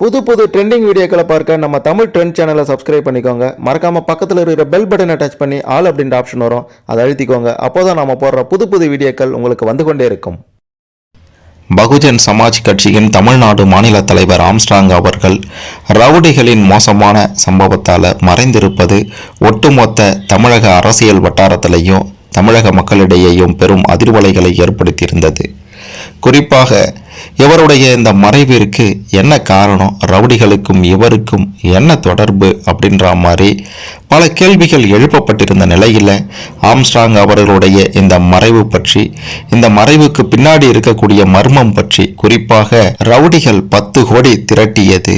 புது புது ட்ரெண்டிங் வீடியோக்களை பார்க்க நம்ம தமிழ் ட்ரெண்ட் சேனலை சப்ஸ்கிரைப் பண்ணிக்கோங்க. மறக்காமல் பக்கத்தில் இருக்கிற பெல் பட்டனை டச் பண்ணி ஆல் அப்படின்ற ஆப்ஷன் வரும். அதை அழுத்திக்கோங்க. அப்போதான் நம்ம போடுற புது புது வீடியோக்கள் உங்களுக்கு வந்து கொண்டே இருக்கும். பகுஜன் சமாஜ் கட்சியின் தமிழ்நாடு மாநில தலைவர் ஆம்ஸ்ட்ராங் அவர்கள் ரவுடிகளின் மோசமான சம்பவத்தால் மறைந்திருப்பது ஒட்டுமொத்த தமிழக அரசியல் வட்டாரத்திலையும் தமிழக மக்களிடையேயும் பெரும் அதிர்வலைகளை ஏற்படுத்தியிருந்தது. குறிப்பாக இவருடைய இந்த மறைவிற்கு என்ன காரணம்? ரவுடிகளுக்கும் இவருக்கும் என்ன தொடர்பு? அப்படின்ற மாதிரி பல கேள்விகள் எழுப்பப்பட்டிருந்த நிலையில் ஆம்ஸ்ட்ராங் அவர்களுடைய இந்த மறைவு பற்றி இந்த மறைவுக்கு பின்னாடி இருக்கக்கூடிய மர்மம் பற்றி குறிப்பாக ரவுடிகள் பத்து கோடி திரட்டியது.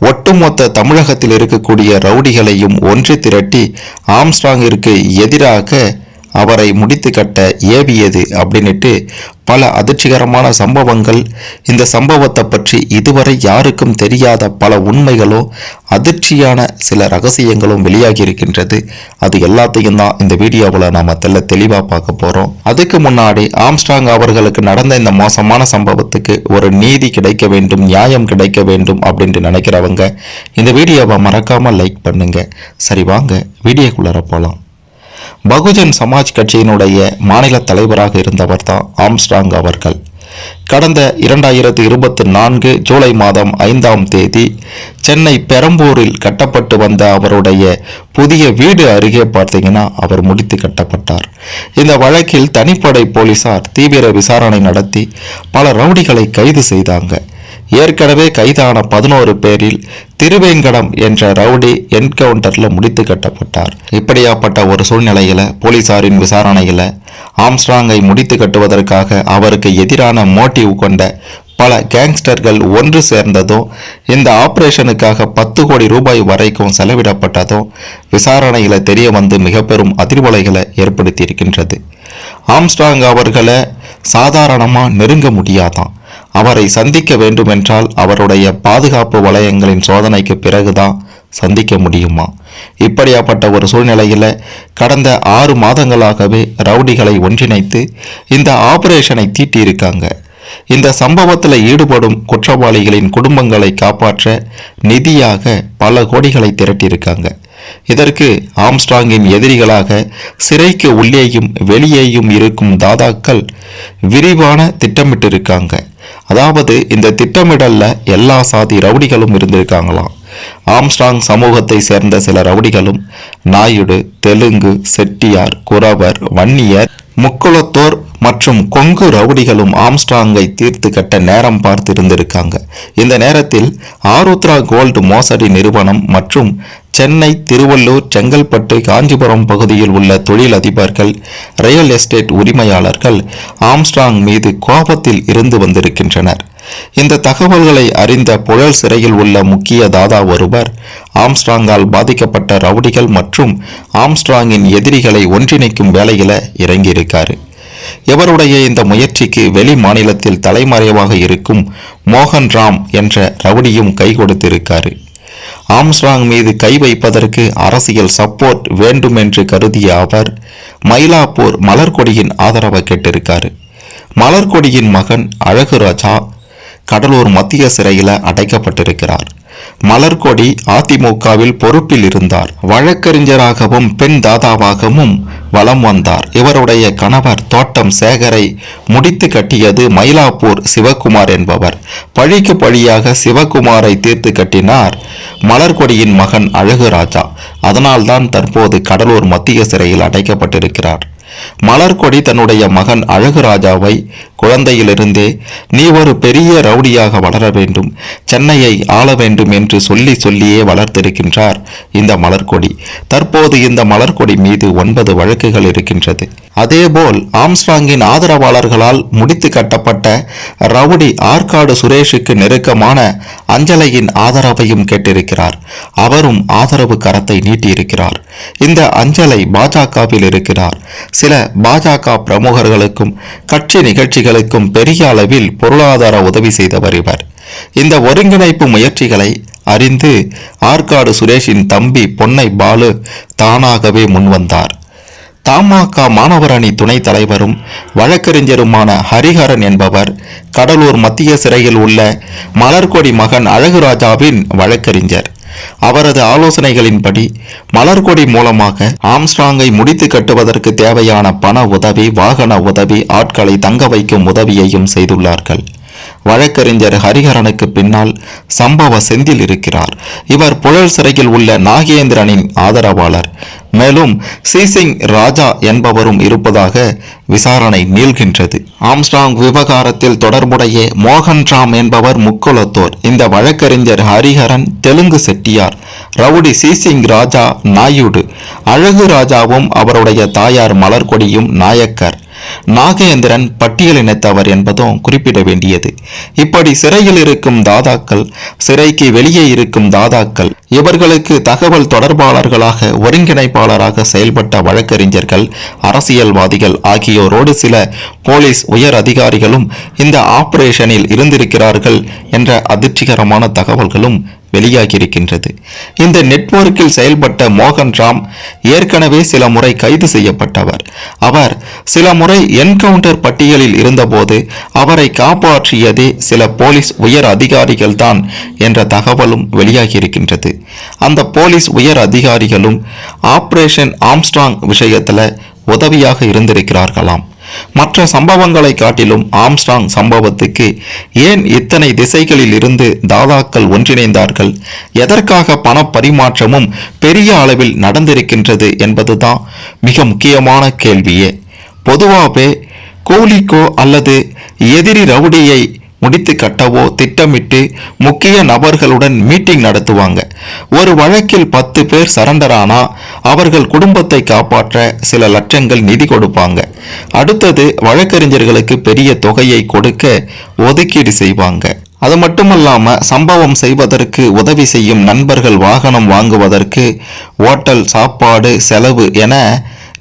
ஒட்டுமொத்த தமிழகத்தில் இருக்கக்கூடிய ரவுடிகளையும் ஒன்று திரட்டி ஆம்ஸ்ட்ராங்கிற்கு எதிராக அவரை முடித்து கட்ட ஏவியது அப்படின்னுட்டு பல அதிர்ச்சிகரமான சம்பவங்கள். இந்த சம்பவத்தை பற்றி இதுவரை யாருக்கும் தெரியாத பல உண்மைகளும் அதிர்ச்சியான சில ரகசியங்களும் வெளியாகி இருக்கின்றது அது எல்லாத்தையும் தான் இந்த வீடியோவில் நாம் தெல்ல தெளிவாக பார்க்க போகிறோம் அதுக்கு முன்னாடி ஆம்ஸ்டாங் அவர்களுக்கு நடந்த இந்த மோசமான சம்பவத்துக்கு ஒரு நீதி கிடைக்க வேண்டும் நியாயம் கிடைக்க வேண்டும் அப்படின்ட்டு நினைக்கிறவங்க இந்த வீடியோவை மறக்காமல் லைக் பண்ணுங்கள் சரி வாங்க வீடியோக்குள்ளார போகலாம் பகுஜன் சமாஜ் கட்சியினுடைய மாநில தலைவராக இருந்தவர் தான் ஆம்ஸ்டாங் அவர்கள். கடந்த இரண்டாயிரத்தி இருபத்தி நான்கு ஜூலை மாதம் ஐந்தாம் தேதி சென்னை பெரம்பூரில் கட்டப்பட்டு வந்த அவருடைய புதிய வீடு அருகே பார்த்தீங்கன்னா அவர் முடித்து கட்டப்பட்டார். இந்த வழக்கில் தனிப்படை போலீசார் தீவிர விசாரணை நடத்தி பல ரவுடிகளை கைது செய்தாங்க. ஏற்கனவே கைதான பதினோரு பேரில் திருவேங்கடம் என்ற ரவுடி என்கவுண்டர்ல முடித்து கட்டப்பட்டார். இப்படியாப்பட்ட ஒரு சூழ்நிலையில போலீசாரின் விசாரணையில ஆம்ஸ்ட்ராங்கை முடித்து கட்டுவதற்காக அவருக்கு எதிரான மோட்டிவ் கொண்ட பல கேங்ஸ்டர்கள் ஒன்று சேர்ந்ததும் இந்த ஆபரேஷனுக்காக பத்து கோடி ரூபாய் வரைக்கும் செலவிடப்பட்டதும் விசாரணையில தெரிய வந்து மிக பெரும் அதிர்வலைகளை ஏற்படுத்தி இருக்கின்றது ஆம்ஸ்ட்ராங் அவர்களை சாதாரணமாக நெருங்க முடியாதான். அவரை சந்திக்க வேண்டுமென்றால் அவருடைய பாதுகாப்பு வளையங்களின் சோதனைக்கு பிறகுதான் சந்திக்க முடியுமா? இப்படியாப்பட்ட ஒரு சூழ்நிலையில் கடந்த ஆறு மாதங்களாகவே ரவுடிகளை ஒன்றிணைத்து இந்த ஆபரேஷனை தீட்டியிருக்காங்க. இந்த சம்பவத்தில் ஈடுபடும் குற்றவாளிகளின் குடும்பங்களை காப்பாற்ற நிதியாக பல கோடிகளை திரட்டியிருக்காங்க. இதற்கு ஆம்ஸ்ட்ராங்கின் எதிரிகளாக சிறைக்கு உள்ளேயும் வெளியேயும் இருக்கும் தாதாக்கள் விரிவான திட்டமிட்டிருக்காங்க. அதாவது இந்த திட்டமிடல்ல எல்லா சாதி ரவுடிகளும் இருந்திருக்காங்களாம் ஆம்ஸ்டாங் சமூகத்தை சேர்ந்த சில ரவுடிகளும் நாயுடு தெலுங்கு செட்டியார் குறவர் வன்னியர் முக்குளத்தோர் மற்றும் கொங்கு ரவுடிகளும் ஆம்ஸ்டாங்கை தீர்த்து கட்ட நேரம் பார்த்து இருந்திருக்காங்க இந்த நேரத்தில் ஆருத்ரா கோல்டு மோசடி நிறுவனம் மற்றும் சென்னை திருவள்ளூர் செங்கல்பட்டு காஞ்சிபுரம் பகுதியில் உள்ள தொழிலதிபர்கள் ரியல் எஸ்டேட் உரிமையாளர்கள் ஆம்ஸ்டாங் மீது கோபத்தில் இருந்து வந்திருக்கின்றனர். இந்த தகவல்களை அறிந்த புழல் சிறையில் உள்ள முக்கிய தாதா ஒருவர் ஆம்ஸ்ட்ராங்கால் பாதிக்கப்பட்ட ரவுடிகள் மற்றும் ஆம்ஸ்ட்ராங்கின் எதிரிகளை ஒன்றிணைக்கும் வேலையில இறங்கியிருக்காரு. இவருடைய இந்த முயற்சிக்கு வெளி மாநிலத்தில் தலைமறைவாக இருக்கும் மோகன் ராம் என்ற ரவுடியும் கை கொடுத்திருக்காரு. ஆம்ஸ்ட்ராங் மீது கை வைப்பதற்கு அரசியல் சப்போர்ட் வேண்டும் என்று கருதிய அவர் மயிலாப்பூர் மலர்கொடியின் ஆதரவை கேட்டிருக்காரு. மலர்கொடியின் மகன் அழகு ராஜா கடலூர் மத்திய சிறையில் அடைக்கப்பட்டிருக்கிறார். மலர்கொடி அதிமுகவில் பொறுப்பில் இருந்தார். வழக்கறிஞராகவும் பெண் தாதாவாகவும் வலம் வந்தார். இவருடைய கணவர் தோட்டம் சேகரை முடித்து கட்டியது மயிலாப்பூர் சிவகுமார் என்பவர். பழிக்கு பழியாக சிவகுமாரை தீர்த்து கட்டினார் மலர்கொடியின் மகன் அழகுராஜா. அதனால்தான் தற்போது கடலூர் மத்திய சிறையில் அடைக்கப்பட்டிருக்கிறார். மலர்கொடி தன்னுடைய மகன் அழகுராஜாவை குழந்தையிலிருந்தே நீ ஒரு பெரிய ரவுடியாக வளர வேண்டும் சென்னையை ஆள வேண்டும் என்று சொல்லி சொல்லியே வளர்த்திருக்கின்றார் இந்த மலர்கொடி. தற்போது இந்த மலர்கொடி மீது ஒன்பது வழக்குகள் இருக்கின்றது. அதேபோல் ஆம்ஸ்ட்ராங்கின் ஆதரவாளர்களால் முடித்து கட்டப்பட்ட ரவுடி ஆற்காடு சுரேஷுக்கு நெருக்கமான அஞ்சலையின் ஆதரவையும் கேட்டிருக்கிறார். அவரும் ஆதரவு கரத்தை நீட்டியிருக்கிறார். இந்த அஞ்சலை பாஜகவில் இருக்கிறார். சில பாஜக பிரமுகர்களுக்கும் கட்சி நிகழ்ச்சிகளுக்கும் பெரிய அளவில் பொருளாதார உதவி செய்தவர் இவர். இந்த ஒருங்கிணைப்பு முயற்சிகளை அறிந்து ஆற்காடு சுரேஷின் தம்பி பொன்னை பாலு தானாகவே முன்வந்தார். தமாக மாணவர் அணி துணைத் தலைவரும் வழக்கறிஞருமான ஹரிஹரன் என்பவர் கடலூர் மத்திய சிறையில் உள்ள மலர்கொடி மகன் அழகுராஜாவின் வழக்கறிஞர். அவரது ஆலோசனைகளின்படி மலர்கொடி மூலமாக ஆம்ஸ்ட்ராங்கை முடித்து கட்டுவதற்கு தேவையான பண உதவி வாகன உதவி ஆட்களை தங்க வைக்கும் உதவியையும் செய்துள்ளார்கள். வழக்கறிஞர் ஹரிஹரனுக்கு பின்னால் சம்பவ செந்தில் இருக்கிறார். இவர் புழல் சிறையில் உள்ள நாகேந்திரனின் ஆதரவாளர். மேலும் சீசிங் ராஜா என்பவரும் இருப்பதாக விசாரணை நீள்கின்றது. ஆம்ஸ்டாங் விவகாரத்தில் தொடர்புடைய மோகன் ராம் என்பவர் முக்குலத்தோர் இந்த வழக்கறிஞர் Hariharan Telugu Chettiar. Rowdy seizing Raja Naidu. அழகு ராஜாவும் அவருடைய தாயார் மலர்கொடியும் நாயக்கர். நாகேந்திரன் பட்டியலினத்தவர் என்பதும் குறிப்பிட வேண்டியது. இப்படி சிறையில் இருக்கும் தாதாக்கள் சிறைக்கு வெளியே இருக்கும் தாதாக்கள் இவர்களுக்கு தகவல் தொடர்பாளர்களாக ஒருங்கிணைப்பாளராக செயல்பட்ட வழக்கறிஞர்கள் அரசியல்வாதிகள் ஆகியோரோடு சில போலீஸ் உயர் அதிகாரிகளும் இந்த ஆபரேஷனில் இருந்திருக்கிறார்கள் என்ற அதிர்ச்சிகரமான தகவல்களும் வெளியாகியிருக்கின்றது. இந்த நெட்வொர்க்கில் செயல்பட்ட மோகன் ராம் ஏற்கனவே சில முறை கைது செய்யப்பட்டவர். அவர் சில முறை என்கவுண்டர் பட்டியலில் இருந்தபோது அவரை காப்பாற்றியதே சில போலீஸ் உயர் அதிகாரிகள் தான் என்ற தகவலும் வெளியாகியிருக்கின்றது. அந்த போலீஸ் உயர் அதிகாரிகளும் ஆப்ரேஷன் ஆம்ஸ்ட்ராங் விஷயத்தில் உதவியாக இருந்திருக்கிறார்களாம். மற்ற சம்பவங்களை காட்டிலும் ஆம்ஸ்ட்ராங் சம்பவத்துக்கு ஏன் இத்தனை திசைகளில் இருந்து தாதாக்கள் ஒன்றிணைந்தார்கள்? எதற்காக பண பரிமாற்றமும் பெரிய அளவில் நடந்திருக்கின்றது என்பதுதான் மிக முக்கியமான கேள்வியே. பொதுவாகவே கூலிக்கோ அல்லது எதிரி ரவுடியை முடித்து கட்டவோ திட்டமிட்டு முக்கிய நபர்களுடன் மீட்டிங் நடத்துவாங்க. ஒரு வழக்கில் பத்து பேர் சரண்டரானா அவர்கள் குடும்பத்தை காப்பாற்ற சில லட்சங்கள் நிதி கொடுப்பாங்க. அடுத்தது வழக்கறிஞர்களுக்கு பெரிய தொகையை கொடுக்க ஒதுக்கீடு செய்வாங்க. அது மட்டுமல்லாம சம்பவம் செய்வதற்கு உதவி செய்யும் நண்பர்கள் வாகனம் வாங்குவதற்கு ஓட்டல் சாப்பாடு செலவு என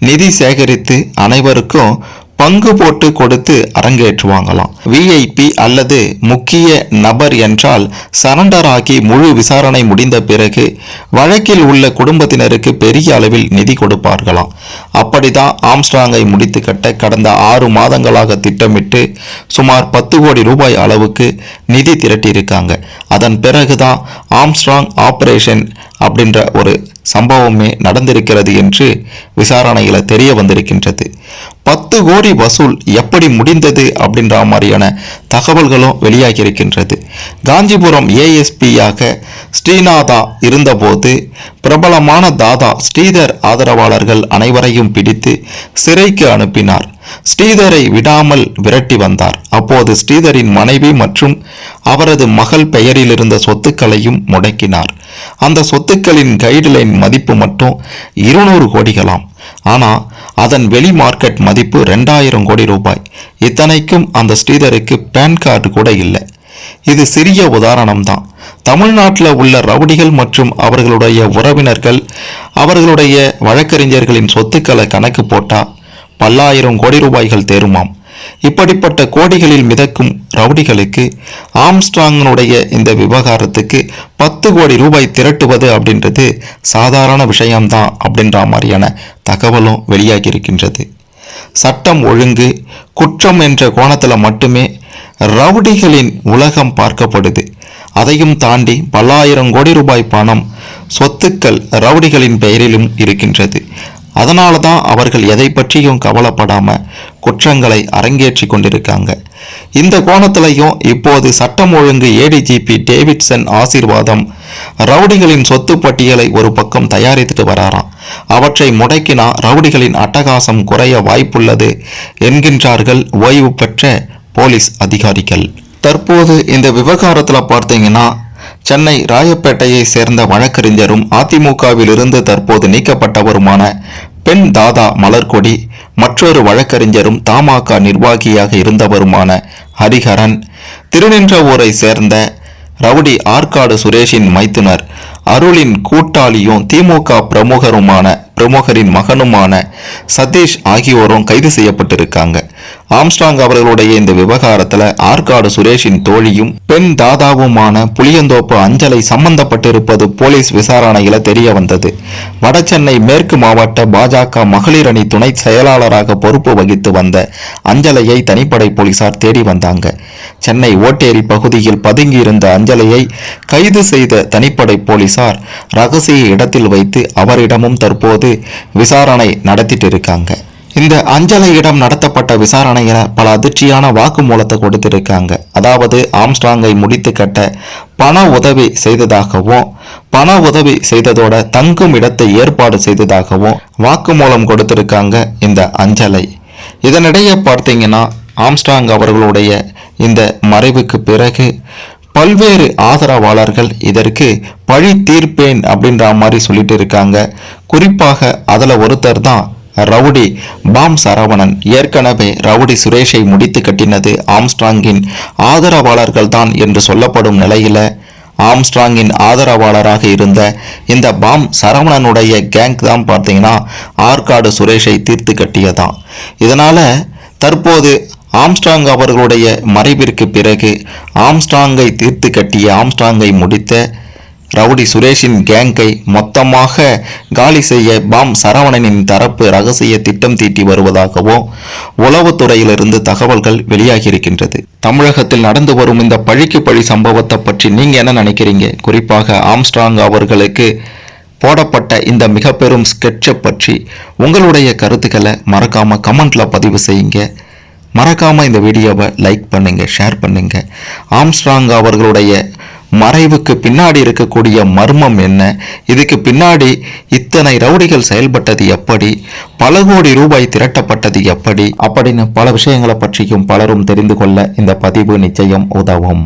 நிதி சேகரித்து அனைவருக்கும் பங்கு போட்டு கொடுத்து அரங்கேற்றுவாங்களாம். விஐபி அல்லது முக்கிய நபர் என்றால் சரண்டர் ஆகி முழு விசாரணை முடிந்த பிறகு வழக்கில் உள்ள குடும்பத்தினருக்கு பெரிய அளவில் நிதி கொடுப்பார்களாம். அப்படிதான் ஆம்ஸ்ட்ராங்கை முடித்து கட்ட கடந்த ஆறு மாதங்களாக திட்டமிட்டு சுமார் பத்து கோடி ரூபாய் அளவுக்கு நிதி திரட்டியிருக்காங்க. அதன் பிறகுதான் ஆம்ஸ்ட்ராங் ஆபரேஷன் அப்படின்ற ஒரு சம்பவமே நடந்திருக்கிறது என்று விசாரணையில் தெரிய வந்திருக்கின்றது. பத்து கோடி வசூல் எப்படி முடிந்தது அப்படின்ற மாதிரியான தகவல்களும் வெளியாகி இருக்கின்றது காஞ்சிபுரம் ஏஎஸ்பியாக ஸ்ரீநாதா இருந்தபோது பிரபலமான தாதா ஸ்ரீதர் ஆதரவாளர்கள் அனைவரையும் பிடித்து சிறைக்கு அனுப்பினார். ஸ்ரீதரை விடாமல் விரட்டி வந்தார். அப்போது ஸ்ரீதரின் மனைவி மற்றும் அவரது மகள் பெயரில் இருந்த சொத்துக்களையும் முடக்கினார். அந்த சொத்துக்களின் கைடுலைன் மதிப்பு மட்டும் இருநூறு கோடிகளாம். ஆனா அதன் வெளி மார்க்கெட் மதிப்பு ரெண்டாயிரம் கோடி ரூபாய். இத்தனைக்கும் அந்த ஸ்ரீதருக்கு பேன் கார்டு கூட இல்லை. இது சிறிய உதாரணம் தான். தமிழ்நாட்டில் உள்ள ரவுடிகள் மற்றும் அவர்களுடைய உறவினர்கள் அவர்களுடைய வழக்கறிஞர்களின் சொத்துக்களை கணக்கு போட்டால் பல்லாயிரம் கோடி ரூபாய்கள் தேருமாம். இப்படிப்பட்ட கோடிகளில் மிதக்கும் ரவுடிகளுக்கு ஆம்ஸ்ட்ராங்கனுடைய இந்த விவகாரத்துக்கு பத்து கோடி ரூபாய் திரட்டுவது அப்படின்றது சாதாரண விஷயம்தான் அப்படின்ற மாதிரியான தகவலும் வெளியாகி இருக்கின்றது சட்டம் ஒழுங்கு குற்றம் என்ற கோணத்தில் மட்டுமே ரவுடிகளின் உலகம் பார்க்கப்படுது. அதையும் தாண்டி பல்லாயிரம் கோடி ரூபாய் பணம் சொத்துக்கள் ரவுடிகளின் பெயரிலும் இருக்கின்றது. அதனால தான் அவர்கள் எதை பற்றியும் கவலைப்படாமல் குற்றங்களை அரங்கேற்றி கொண்டிருக்காங்க. இந்த கோணத்திலையும் இப்போது சட்டம் ஒழுங்கு ஏடிஜிபி டேவிட்சன் ஆசீர்வாதம் ரவுடிகளின் சொத்து பட்டியலை ஒரு பக்கம் தயாரித்துட்டு வராராம். அவற்றை முடக்கினா ரவுடிகளின் அட்டகாசம் குறைய வாய்ப்புள்ளது என்கின்றார்கள் ஓய்வு பெற்ற போலீஸ் அதிகாரிகள். தற்போது இந்த விவகாரத்தில் பார்த்தீங்கன்னா சென்னை ராயப்பேட்டையை சேர்ந்த வழக்கறிஞரும் அதிமுகவில் இருந்து தற்போது நீக்கப்பட்டவருமான பெண் தாதா மலர்கொடி மற்றொரு வழக்கறிஞரும் தமாக நிர்வாகியாக இருந்தவருமான ஹரிஹரன் திருநின்றவூரை சேர்ந்த ரவுடி ஆற்காடு சுரேஷின் மைத்துனர் அருளின் கூட்டாளியும் திமுக பிரமுகருமான பிரமுகரின் மகனுமான சதீஷ் ஆகியோரும் கைது செய்யப்பட்டிருக்காங்க. ஆம்ஸ்டாங் அவர்களுடைய இந்த விவகாரத்துல ஆற்காடு சுரேஷின் தோழியும் பெண் தாதாவுமான புளியந்தோப்பு அஞ்சலை சம்பந்தப்பட்டிருப்பது போலீஸ் விசாரணையில் தெரிய வந்தது. வடசென்னை மேற்கு மாவட்ட பாஜக மகளிர் அணி துணை செயலாளராக பொறுப்பு வகித்து வந்த அஞ்சலையை தனிப்படை போலீசார் தேடி வந்தாங்க. சென்னை ஓட்டேரி பகுதியில் பதுங்கியிருந்த அஞ்சலையை கைது செய்த தனிப்படை போலீஸ் போலீசார் ரகசிய இடத்தில் வைத்து அவரிடமும் தற்போது விசாரணை நடத்திட்டு இருக்காங்க இந்த அஞ்சலையிடம் நடத்தப்பட்ட விசாரணையில பல அதிர்ச்சியான வாக்குமூலத்தை கொடுத்திருக்காங்க. அதாவது ஆம்ஸ்ட்ராங்கை முடித்து கட்ட பண உதவி செய்ததாகவும் பண உதவி செய்ததோட தங்கும் இடத்தை ஏற்பாடு செய்ததாகவும் வாக்குமூலம் கொடுத்திருக்காங்க இந்த அஞ்சலை. இதனிடையே பார்த்தீங்கன்னா ஆம்ஸ்டாங் அவர்களுடைய இந்த மறைவுக்கு பிறகு பல்வேறு ஆதரவாளர்கள் இதற்கு பழி தீர்ப்பேன் அப்படின்ற மாதிரி சொல்லிட்டு இருக்காங்க. குறிப்பாக அதில் ஒருத்தர் தான் ரவுடி பாம் சரவணன். ஏற்கனவே ரவுடி சுரேஷை முடித்து கட்டினது ஆம்ஸ்ட்ராங்கின் ஆதரவாளர்கள் தான் என்று சொல்லப்படும் நிலையில் ஆம்ஸ்ட்ராங்கின் ஆதரவாளராக இருந்த இந்த பாம் சரவணனுடைய கேங் தான் பார்த்தீங்கன்னா ஆற்காடு சுரேஷை தீர்த்து கட்டியதான். இதனால் தற்போது ஆம்ஸ்டாங் அவர்களுடைய மறைவிற்கு பிறகு ஆம்ஸ்டாங்கை தீர்த்து கட்டிய ஆம்ஸ்டாங்கை முடித்த ரவுடி சுரேஷின் கேங்கை மொத்தமாக காலி செய்ய பாம் சரவணனின் தரப்பு ரகசிய திட்டம் தீட்டி வருவதாகவும் உளவுத்துறையிலிருந்து தகவல்கள் வெளியாகியிருக்கின்றது. தமிழகத்தில் நடந்து வரும் இந்த பழிக்கு பழி சம்பவத்தை பற்றி நீங்க என்ன நினைக்கிறீங்க? குறிப்பாக ஆம்ஸ்ட்ராங் அவர்களுக்கு போடப்பட்ட இந்த மிக பெரும் ஸ்கெட்சை பற்றி உங்களுடைய கருத்துக்களை மறக்காம கமெண்ட்ல பதிவு செய்யுங்க. மறக்காமல் இந்த வீடியோவை லைக் பண்ணுங்க ஷேர் பண்ணுங்க. ஆம்ஸ்ட்ராங் அவர்களுடைய மறைவுக்கு பின்னாடி இருக்கக்கூடிய மர்மம் என்ன? இதுக்கு பின்னாடி இத்தனை ரவுடிகள் செயல்பட்டது எப்படி? பல கோடி ரூபாய் திரட்டப்பட்டது எப்படி? அப்படின்னு பல விஷயங்களை பற்றியும் பலரும் தெரிந்து கொள்ள இந்த பதிவு நிச்சயம் உதவும்.